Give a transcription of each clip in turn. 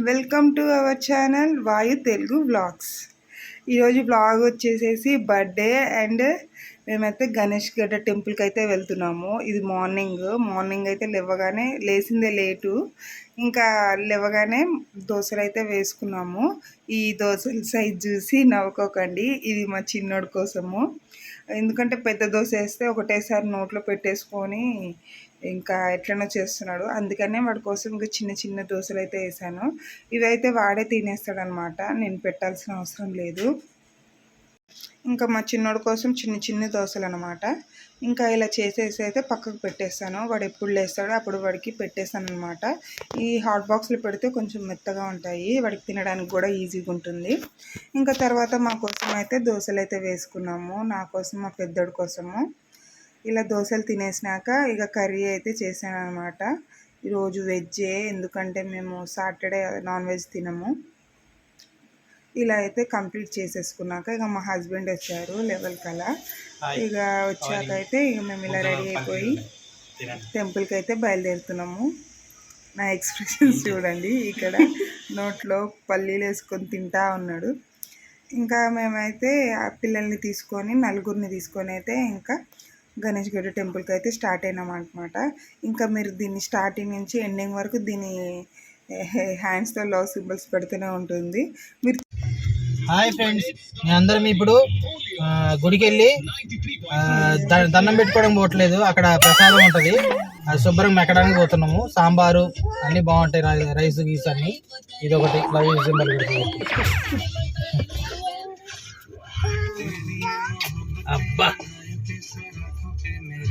Welcome to our channel Vayu Telugu vlogs ఈరోజు blog వచ్చేసేసి birthday and మేమైతే గణేష్ గడ్డ టెంపుల్కి అయితే వెళ్తున్నాము. ఇది మార్నింగ్. మార్నింగ్ అయితే లేవగానే లేచిందే లేటు. ఇంకా లేవగానే దోశలు అయితే వేసుకున్నాము. ఈ దోశల సైజ్ చూసి నవ్వుకోకండి. ఇది మా చిన్నోడి కోసము. ఎందుకంటే పెద్ద దోశ వేస్తే ఒకటేసారి నోట్లో పెట్టేసుకొని ఇంకా ఎట్లనో చేస్తున్నాడు. అందుకనే వాడి కోసం ఇంకా చిన్న చిన్న దోశలు అయితే వేసాను. ఇవైతే వాడే తినేస్తాడనమాట నేను పెట్టాల్సిన అవసరం లేదు. ఇంకా మా చిన్నోడి కోసం చిన్న చిన్న దోశలు అనమాట ఇంకా ఇలా చేసేసి అయితే పక్కకు పెట్టేస్తాను. వాడు ఎప్పుడు లేస్తాడో అప్పుడు వాడికి పెట్టేస్తాను అనమాట ఈ హాట్ బాక్స్లో పెడితే కొంచెం మెత్తగా ఉంటాయి. వాడికి తినడానికి కూడా ఈజీగా ఉంటుంది. ఇంకా తర్వాత మా కోసం అయితే దోశలు అయితే వేసుకున్నాము. నా కోసం మా పెద్దోడి కోసము. ఇలా దోశలు తినేసినాక ఇక కర్రీ అయితే చేశాను అనమాట ఈరోజు వెజ్జే ఎందుకంటే మేము సాటర్డే నాన్ వెజ్ తినము. ఇలా అయితే కంప్లీట్ చేసేసుకున్నాక ఇక మా హస్బెండ్ వచ్చారు లెవెల్ కలా. ఇక వచ్చాక అయితే ఇక మేము ఇలా రెడీ అయిపోయి టెంపుల్కి అయితే బయలుదేరుతున్నాము. నా ఎక్స్ప్రెషన్స్ చూడండి ఇక్కడ నోట్లో పల్లీలు వేసుకొని తింటా ఉన్నాడు. ఇంకా మేమైతే ఆ పిల్లల్ని తీసుకొని నలుగురిని తీసుకొని అయితే ఇంకా గణేష్ గడ్డ టెంపుల్కి అయితే స్టార్ట్ అయినాం అనమాట ఇంకా మీరు దీన్ని స్టార్టింగ్ నుంచి ఎండింగ్ వరకు దీని హ్యాండ్స్తో లవ్ సింబల్స్ పెడుతూనే ఉంటుంది. మీరు హాయ్ ఫ్రెండ్స్ మేము అందరం ఇప్పుడు గుడికి వెళ్ళి దండం పెట్టుకోవడం పోవట్లేదు. అక్కడ ప్రసాదం ఉంటుంది. అది శుభ్రం ఎక్కడానికి పోతున్నాము. సాంబారు అన్ని బాగుంటాయి రైస్ గీస్ అన్ని. ఇది ఒకటి లవ్ సింబల్ అబ్బా!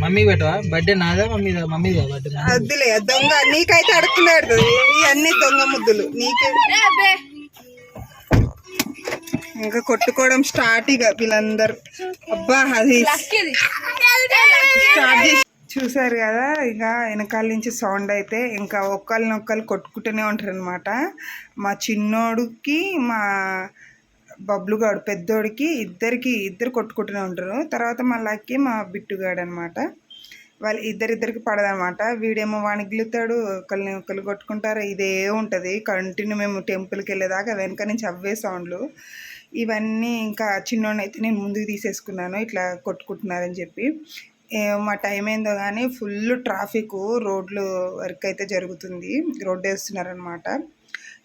మమ్మీ పెట్టవా? బర్త్డే నాదా మమ్మీదా? మమ్మీదా బర్త్డే దొంగ నీకైతే అడుక్కున్నాడు ఇవన్నీ దొంగ ముద్దులు. నీకే ఇంకా కొట్టుకోవడం స్టార్ట్ ఇక వీళ్ళందరూ. అబ్బా అది స్టార్ట్ చేసి చూసారు కదా ఇక వెనకాల నుంచి సౌండ్ అయితే ఇంకా ఒక్కరిని ఒక్కరు కొట్టుకుంటూనే ఉంటారు అనమాట మా చిన్నోడికి మా బబ్లుగాడు పెద్దోడికి ఇద్దరికి ఇద్దరు కొట్టుకుంటూనే ఉంటారు. తర్వాత మా లక్కి మా బిట్టుగాడు అనమాట వాళ్ళు ఇద్దరిద్దరికి పడదనమాట వీడేమో వానికి గిలుతాడు ఒకరిని ఒకరు కొట్టుకుంటారు. ఇదే ఉంటుంది. కంటిన్యూ మేము టెంపుల్కి వెళ్ళేదాకా వెనక నుంచి అవే సౌండ్లు ఇవన్నీ ఇంకా చిన్నోడైతే అయితే నేను ముందుకు తీసేసుకున్నాను ఇట్లా కొట్టుకుంటున్నారని చెప్పి. మా టైం ఏందో కానీ ఫుల్ ట్రాఫిక్ రోడ్లు వర్క్ అయితే జరుగుతుంది రోడ్డు వేస్తున్నారనమాట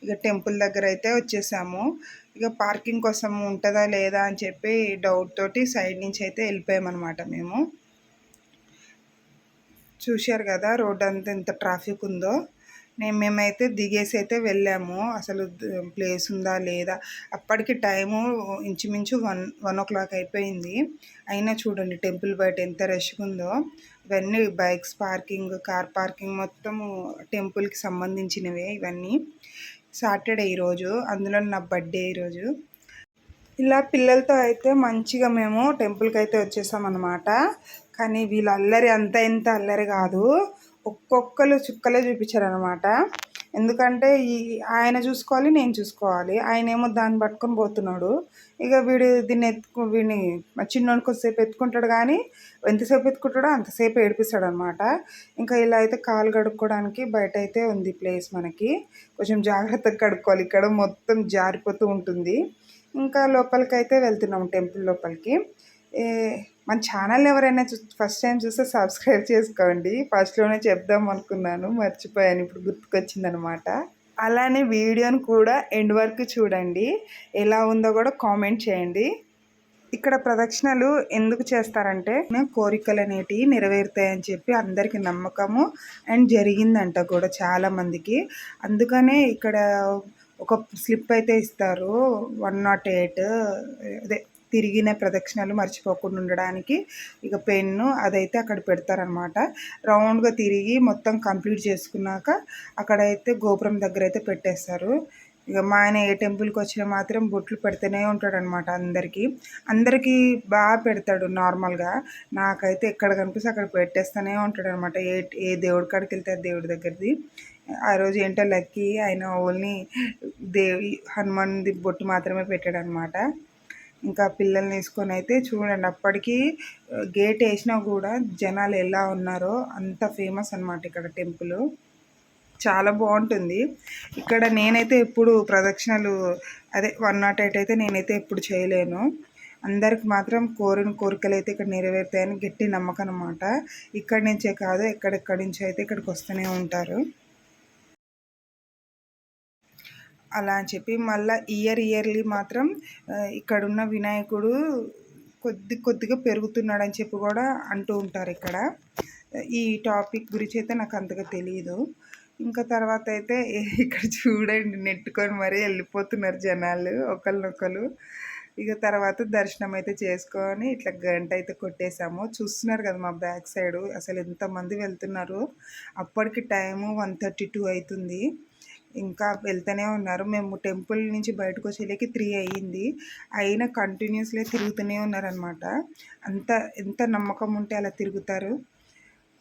ఇక టెంపుల్ దగ్గర అయితే వచ్చేసాము. ఇక పార్కింగ్ కోసం ఉంటుందా లేదా అని చెప్పి డౌట్ తోటి సైడ్ నుంచి అయితే వెళ్ళిపోయామన్నమాట మేము. చూశారు కదా రోడ్ అంతా ఎంత ట్రాఫిక్ ఉందో. నేను మేమైతే దిగేసి అయితే వెళ్ళాము. అసలు ప్లేస్ ఉందా లేదా? అప్పటికి టైము ఇంచుమించు వన్ వన్ ఓ క్లాక్ అయిపోయింది. అయినా చూడండి టెంపుల్ బయట ఎంత రష్గా ఉందో. ఇవన్నీ బైక్స్ పార్కింగ్ కార్ పార్కింగ్ మొత్తము టెంపుల్కి సంబంధించినవే ఇవన్నీ. సాటర్డే ఈరోజు అందులో నా బర్త్డే ఈరోజు. ఇలా పిల్లలతో అయితే మంచిగా మేము టెంపుల్కి అయితే వచ్చేసాం అనమాట కానీ వీళ్ళ అల్లరి అంత ఇంత అల్లరి కాదు. ఒక్కొక్కరు చుక్కలే చూపించారనమాట ఎందుకంటే ఈ ఆయన చూసుకోవాలి నేను చూసుకోవాలి. ఆయన ఏమో దాన్ని పట్టుకొని పోతున్నాడు. ఇక వీడు దీన్ని ఎత్తుకు వీడిని మా చిన్నోడికి కొద్దిసేపు ఎత్తుకుంటాడు కానీ ఎంతసేపు ఎత్తుకుంటాడో అంతసేపు ఏడిపిస్తాడు అనమాట ఇంకా ఇలా అయితే కాలు కడుక్కోవడానికి బయట అయితే ఉంది ప్లేస్ మనకి. కొంచెం జాగ్రత్తగా కడుక్కోవాలి. ఇక్కడ మొత్తం జారిపోతూ ఉంటుంది. ఇంకా లోపలికి అయితే వెళ్తున్నాం టెంపుల్ లోపలికి. మన ఛానల్ ఎవరైనా చూ ఫస్ట్ టైం చూస్తే సబ్స్క్రైబ్ చేసుకోండి. ఫస్ట్లోనే చెప్దాం అనుకున్నాను మర్చిపోయాను. ఇప్పుడు గుర్తుకొచ్చింది అనమాట అలానే వీడియోని కూడా ఎండ్ వరకు చూడండి. ఎలా ఉందో కూడా కామెంట్ చేయండి. ఇక్కడ ప్రదక్షిణలు ఎందుకు చేస్తారంటే కోరికలు అనేటివి నెరవేరుతాయని చెప్పి అందరికి నమ్మకము. అండ్ జరిగిందంట కూడా చాలా మందికి. అందుకనే ఇక్కడ ఒక స్లిప్ అయితే ఇస్తారు. వన్ నాట్ ఎయిట్ అదే తిరిగిన ప్రదక్షిణలు మర్చిపోకుండా ఉండడానికి ఇక పెన్ను అదైతే అక్కడ పెడతారనమాట రౌండ్గా తిరిగి మొత్తం కంప్లీట్ చేసుకున్నాక అక్కడైతే గోపురం దగ్గర అయితే పెట్టేస్తారు. ఇక మా ఆయన ఏ టెంపుల్కి వచ్చినా మాత్రం బొట్లు పెడుతూనే ఉంటాడు అనమాట అందరికీ. అందరికీ బాగా పెడతాడు నార్మల్గా. నాకైతే ఎక్కడ కనిపిస్తే అక్కడ పెట్టేస్తూనే ఉంటాడు అనమాట ఏ ఏ దేవుడి కాడికి వెళ్తే దేవుడి దగ్గరది. ఆ రోజు ఏంటో లక్కీ ఆయన ఓన్లీ దేవి హనుమాన్ది బొట్టు మాత్రమే పెట్టాడు అనమాట ఇంకా పిల్లల్ని వేసుకొని అయితే చూడండి. అప్పటికి గేట్ వేసినా కూడా జనాలు ఎలా ఉన్నారో అంత ఫేమస్ అనమాట ఇక్కడ టెంపుల్ చాలా బాగుంటుంది. ఇక్కడ నేనైతే ఎప్పుడు ప్రదక్షిణలు అదే వన్ నాట్ ఎయిట్ అయితే నేనైతే ఎప్పుడు చేయలేను. అందరికి మాత్రం కోరిన కోరికలు అయితే ఇక్కడ నెరవేరుతాయని గట్టి నమ్మకం అనమాట ఇక్కడి నుంచే కాదు ఎక్కడెక్కడి నుంచి అయితే ఇక్కడికి వస్తూనే ఉంటారు. అలా అని చెప్పి మళ్ళీ ఇయర్ ఇయర్లీ మాత్రం ఇక్కడ ఇక్కడున్న వినాయకుడు కొద్ది కొద్దిగా పెరుగుతున్నాడు అని చెప్పి కూడా అంటూ ఉంటారు ఇక్కడ. ఈ టాపిక్ గురించి అయితే నాకు అంతగా తెలియదు ఇంకా తర్వాత అయితే ఇక్కడ చూడండి నెట్టుకొని మరీ వెళ్ళిపోతున్నారు జనాలు ఒకరినొకరు ఇక తర్వాత దర్శనం అయితే చేసుకొని ఇట్లా గంట అయితే కొట్టేసాము. చూస్తున్నారు కదా మా బ్యాక్ సైడ్ అసలు ఎంతమంది వెళ్తున్నారు. అప్పటికి టైము వన్ థర్టీ టూ అవుతుంది. ఇంకా వెళ్తూనే ఉన్నారు. మేము టెంపుల్ నుంచి బయటకు వచ్చేళ్ళకి త్రీ అయ్యింది. అయినా కంటిన్యూస్లీ తిరుగుతూనే ఉన్నారనమాట అంత ఎంత నమ్మకం ఉంటే అలా తిరుగుతారు.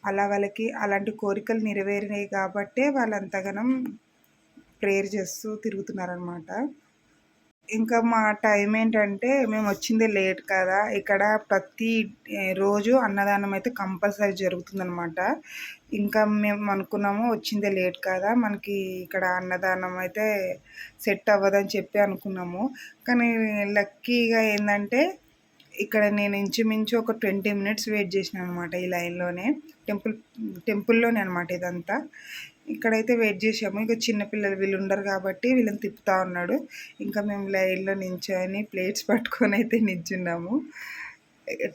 అలా వాళ్ళకి అలాంటి కోరికలు నెరవేరినాయి కాబట్టే వాళ్ళు అంతగానం ప్రేయర్ చేస్తూ తిరుగుతున్నారనమాట ఇంకా మా టైం ఏంటంటే మేము వచ్చిందే లేట్ కదా. ఇక్కడ ప్రతి రోజు అన్నదానం అయితే కంపల్సరీ జరుగుతుందనమాట ఇంకా మేము అనుకున్నాము వచ్చిందే లేట్ కదా. మనకి ఇక్కడ అన్నదానం అయితే సెట్ అవ్వదని చెప్పి అనుకున్నాము. కానీ లక్కీగా ఏంటంటే ఇక్కడ నేను ఇంచుమించు ఒక ట్వంటీ మినిట్స్ వెయిట్ చేసిన అనమాట ఈ లైన్లోనే. టెంపుల్ టెంపుల్లోనే అనమాట ఇదంతా. ఇక్కడైతే వెయిట్ చేసాము. ఇంకా చిన్నపిల్లలు వీళ్ళు ఉండరు కాబట్టి వీళ్ళని తిప్పుతా ఉన్నాడు. ఇంకా మేము లైన్లో నించొని ప్లేట్స్ పట్టుకొని అయితే నించున్నాము.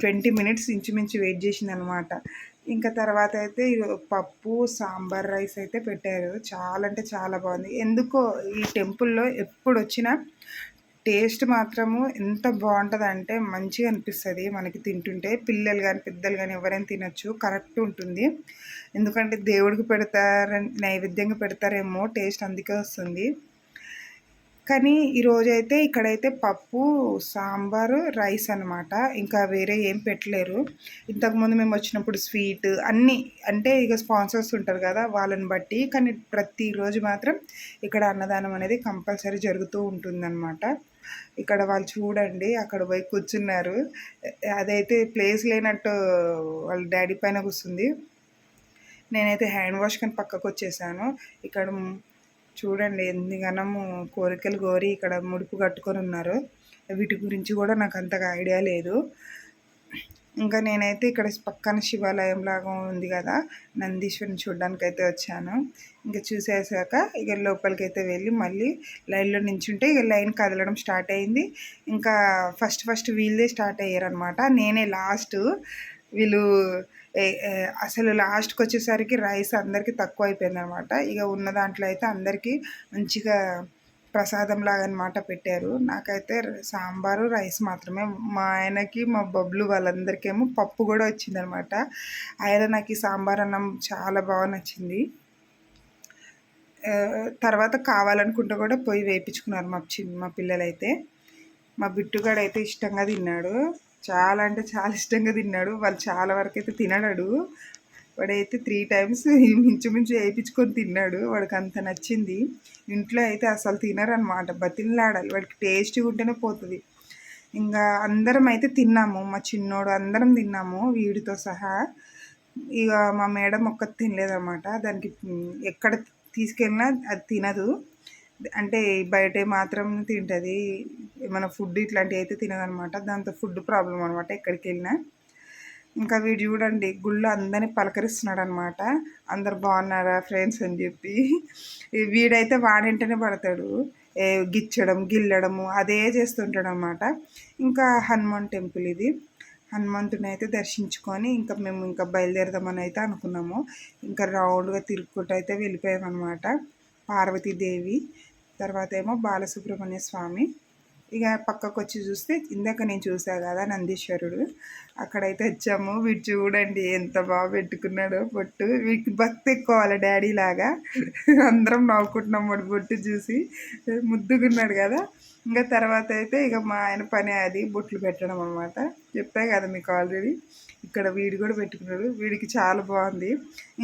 ట్వంటీ మినిట్స్ ఇంచుమించు వెయిట్ చేసింది అనమాట ఇంకా తర్వాత అయితే పప్పు సాంబార్ రైస్ అయితే పెట్టారు. చాలా అంటే చాలా బాగుంది. ఎందుకో ఈ టెంపుల్లో ఎప్పుడు వచ్చినా టేస్ట్ మాత్రము ఎంత బాగుంటుందంటే మంచిగా అనిపిస్తుంది మనకి తింటుంటే. పిల్లలు కానీ పెద్దలు కానీ ఎవరైనా తినచ్చు కరెక్ట్ ఉంటుంది. ఎందుకంటే దేవుడికి పెడతారని నైవేద్యంగా పెడతారేమో టేస్ట్ అందుకే వస్తుంది. కానీ ఈరోజు అయితే ఇక్కడైతే పప్పు సాంబారు రైస్ అన్నమాట. ఇంకా వేరే ఏం పెట్టలేరు. ఇంతకుముందు మేము వచ్చినప్పుడు స్వీట్ అన్నీ అంటే ఇక స్పాన్సర్స్ ఉంటారు కదా వాళ్ళని బట్టి. కానీ ప్రతిరోజు మాత్రం ఇక్కడ అన్నదానం అనేది కంపల్సరీ జరుగుతూ ఉంటుందన్నమాట. ఇక్కడ వాళ్ళు చూడండి అక్కడ పోయి కూర్చున్నారు. అదైతే ప్లేస్ లేనట్టు వాళ్ళ డాడీ పైన కూర్చుంది. నేనైతే హ్యాండ్ వాష్ కానీ పక్కకు వచ్చేసాను. ఇక్కడ చూడండి ఎన్నిగనము కోరికలు కోరి ఇక్కడ ముడుపు కట్టుకొని ఉన్నారు. వీటి గురించి కూడా నాకు అంతగా ఐడియా లేదు. ఇంకా నేనైతే ఇక్కడ పక్కన శివాలయం లాగా ఉంది కదా నందీశ్వరిని చూడడానికి అయితే వచ్చాను. ఇంకా చూసేసాక ఇక లోపలికి అయితే వెళ్ళి మళ్ళీ లైన్లో నించుంటే ఇక లైన్ కదలడం స్టార్ట్ అయింది. ఇంకా ఫస్ట్ ఫస్ట్ వీళ్ళే స్టార్ట్ అయ్యారనమాట నేనే లాస్ట్ వీళ్ళు అసలు లాస్ట్కి వచ్చేసరికి రైస్ అందరికీ తక్కువ అయిపోయింది అనమాట ఇక ఉన్న దాంట్లో అయితే అందరికీ మంచిగా ప్రసాదం లాగా అనమాట పెట్టారు. నాకైతే సాంబారు రైస్ మాత్రమే. మా ఆయనకి మా బబ్లు వాళ్ళందరికేమో పప్పు కూడా వచ్చిందనమాట ఆయన నాకు ఈ సాంబార్ అన్నం చాలా బాగా నచ్చింది. తర్వాత కావాలనుకుంటే కూడా పోయి వేయించుకున్నారు మా చిన్న మా పిల్లలైతే. మా బిట్టుగాడైతే ఇష్టంగా తిన్నాడు. చాలా అంటే చాలా ఇష్టంగా తిన్నాడు. వాళ్ళు చాలా వరకు అయితే తినడాడు. వాడైతే త్రీ టైమ్స్ మించుమించు వేయించుకొని తిన్నాడు. వాడికి అంత నచ్చింది. ఇంట్లో అయితే అసలు తినరనమాట బతిలాడాలి వాడికి టేస్ట్గా ఉంటేనే పోతుంది. ఇంకా అందరం అయితే తిన్నాము. మా చిన్నోడు అందరం తిన్నాము. వీడితో సహా. ఇక మా మేడం ఒక్కటి తినలేదన్నమాట. దానికి ఎక్కడ తీసుకెళ్ళినా అది తినదు. అంటే బయట మాత్రం తింటుంది. ఏమైనా ఫుడ్ ఇట్లాంటివి అయితే తినదనమాట. దాంతో ఫుడ్ ప్రాబ్లం అనమాట ఎక్కడికి వెళ్ళినా. ఇంకా వీడు చూడండి గుళ్ళు అందరినీ పలకరిస్తున్నాడు అనమాట అందరు బాగున్నారా ఫ్రెండ్స్ అని చెప్పి. వీడైతే వాడింటనే పడతాడు. ఏ గిచ్చడం గిల్లడము అదే చేస్తుంటాడు అనమాట ఇంకా హనుమాన్ టెంపుల్ ఇది. హనుమంతుని అయితే దర్శించుకొని ఇంకా మేము ఇంకా బయలుదేరదామని అయితే అనుకున్నాము. ఇంకా రౌండ్గా తిరుగుకుంటూ అయితే వెళ్ళిపోయామన్నమాట పార్వతీదేవి. తర్వాత ఏమో బాలసుబ్రహ్మణ్య స్వామి. ఇక పక్కకు వచ్చి చూస్తే ఇందాక నేను చూసా కదా నందీశ్వరుడు. అక్కడైతే వచ్చాము. వీడు చూడండి ఎంత బాగా పెట్టుకున్నాడో బొట్టు. వీడికి భక్తి ఎక్కువ వాళ్ళ డాడీ లాగా. అందరం నవ్వుకుంటున్నాం వాడు బొట్టు చూసి. ముద్దుగున్నాడు కదా. ఇంకా తర్వాత అయితే ఇక మా ఆయన పని అది బొట్లు పెట్టడం అనమాట చెప్పా కదా మీకు ఆల్రెడీ. ఇక్కడ వీడు కూడా పెట్టుకున్నాడు. వీడికి చాలా బాగుంది.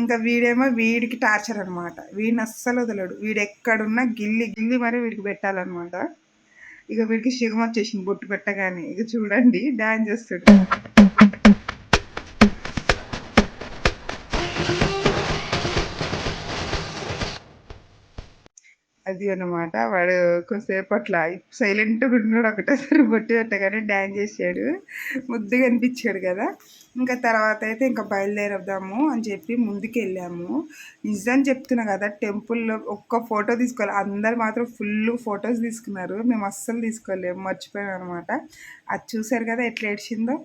ఇంకా వీడేమో వీడికి టార్చర్ అనమాట వీడిని అస్సలు వదలడు. వీడు ఎక్కడున్నా గిల్లి గిల్లి మరీ వీడికి పెట్టాలన్నమాట. ఇక వీడికి శిగం వచ్చేసింది బొట్టు పెట్టగానే. ఇక చూడండి డాన్స్ చేస్తాడు. అది అనమాట వాడు కొంతసేపు అట్లా సైలెంట్గా ఉన్నాడు ఒకటేసారి బొట్టు పెట్టగానే డ్యాన్స్ చేసాడు. ముద్దుగా అనిపించాడు కదా. ఇంకా తర్వాత అయితే ఇంకా బయలుదేరదాము అని చెప్పి ముందుకు వెళ్ళాము నిజం చెప్తున్నా కదా టెంపుల్లో ఒక్క ఫోటో తీసుకోవాలి. అందరు మాత్రం ఫుల్ ఫొటోస్ తీసుకున్నారు. మేము అస్సలు తీసుకోలేము. మర్చిపోయాం అనమాట అది చూసారు కదా ఎట్లా ఏడ్చిందో?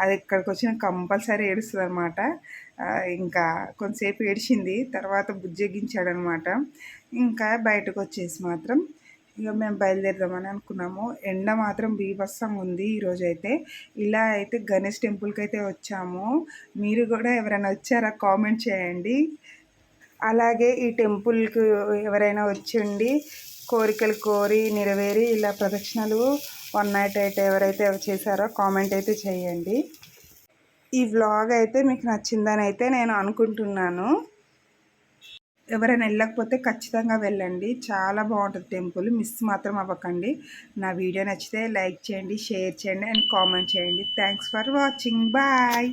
అది ఇక్కడికి వచ్చిన కంపల్సరీ ఏడుస్తుంది అనమాట ఇంకా కొంతసేపు ఏడిచింది తర్వాత బుజ్జగించాడు అనమాట ఇంకా బయటకు వచ్చేసి మాత్రం ఇక మేము బయలుదేరదామని అనుకున్నాము. ఎండ మాత్రం బీభత్సంగా ఉంది ఈరోజు అయితే ఇలా అయితే గణేష్ టెంపుల్కి అయితే వచ్చాము. మీరు కూడా ఎవరైనా వచ్చారా కామెంట్ చేయండి. అలాగే ఈ టెంపుల్కి ఎవరైనా వచ్చి ఉండి కోరికలు కోరి నెరవేరి ఇలా ప్రదక్షిణలు వన్ నైట్ అయితే ఎవరైతే చేశారో కామెంట్ అయితే చేయండి. ఈ వ్లాగ్ అయితే మీకు నచ్చిందని అయితే నేను అనుకుంటున్నాను. ఎవరైనా వెళ్ళకపోతే ఖచ్చితంగా వెళ్ళండి. చాలా బాగుంటుంది టెంపుల్. మిస్ మాత్రం అవ్వకండి. నా వీడియో నచ్చితే లైక్ చేయండి షేర్ చేయండి అండ్ కామెంట్ చేయండి. Thanks for watching bye